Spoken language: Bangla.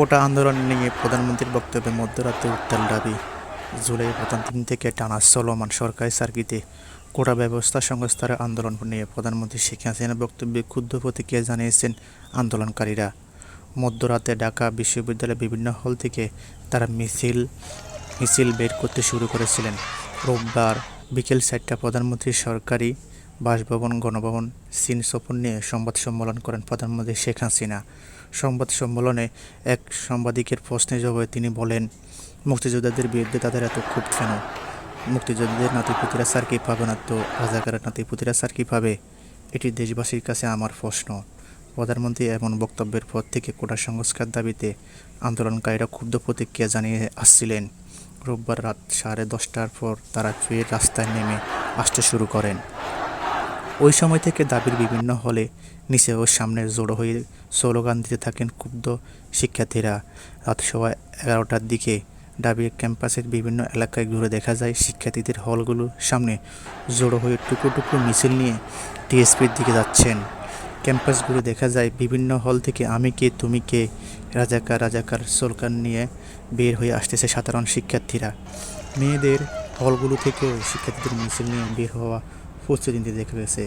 কোটা আন্দোলন নিয়ে প্রধানমন্ত্রীর বক্তব্যে মধ্যরাতে উত্তাল দাবি। জুলাই প্রধান দিন থেকে টানা চলমান সরকারি সার্কিটে কোটা ব্যবস্থা সংস্থার আন্দোলন নিয়ে প্রধানমন্ত্রী শেখ হাসিনার বক্তব্যে ক্ষুদ্র প্রতিক্রিয়া জানিয়েছেন আন্দোলনকারীরা। মধ্যরাতে ঢাকা বিশ্ববিদ্যালয়ের বিভিন্ন হল থেকে তারা মিছিল মিছিল বের করতে শুরু করেছিলেন। রোববার বিকেল চারটা প্রধানমন্ত্রী সরকারি বাসভবন, গণভবন চীন সফর নিয়ে সংবাদ সম্মেলন করেন প্রধানমন্ত্রী শেখ হাসিনা। সংবাদ সম্মেলনে এক সাংবাদিকের প্রশ্নের জবাবে তিনি বলেন, মুক্তিযোদ্ধাদের বিরুদ্ধে তাদের এত ক্ষোভ কেন? মুক্তিযোদ্ধাদের নাতিপুতিরা স্যার কী পাবে না তো? রাজাকারের নাতিপুতিরা স্যার কী পাবে? এটি দেশবাসীর কাছে আমার প্রশ্ন। প্রধানমন্ত্রী এমন বক্তব্যের পর থেকে কোটা সংস্কার দাবিতে আন্দোলনকারীরা ক্ষুব্ধ প্রতিক্রিয়া জানিয়ে আসছিলেন। রোববার রাত সাড়ে দশটার পর তারা ফের রাস্তায় নেমে আসতে শুরু করেন। ওই সময় থেকে দাবির বিভিন্ন হলে নিচে ও সামনে জড়ো হয়ে স্লোগান দিতে থাকেন ক্ষুব্ধ শিক্ষার্থীরা। রাত সবাই এগারোটার দিকে ডাবির ক্যাম্পাসের বিভিন্ন এলাকায় ঘুরে দেখা যায় শিক্ষার্থীদের হলগুলোর সামনে জড়ো হয়ে টুকরো টুকরো মিছিল নিয়ে টিএসপির দিকে যাচ্ছেন। ক্যাম্পাস ঘুরে দেখা যায় বিভিন্ন হল থেকে আমি কে, তুমি কে, রাজাকার রাজাকার স্লোগান নিয়ে বের হয়ে আসতেছে সাধারণ শিক্ষার্থীরা। মেয়েদের হলগুলো থেকেও শিক্ষার্থীদের মিছিল নিয়ে বের হওয়া নিতে দেখা গেছে।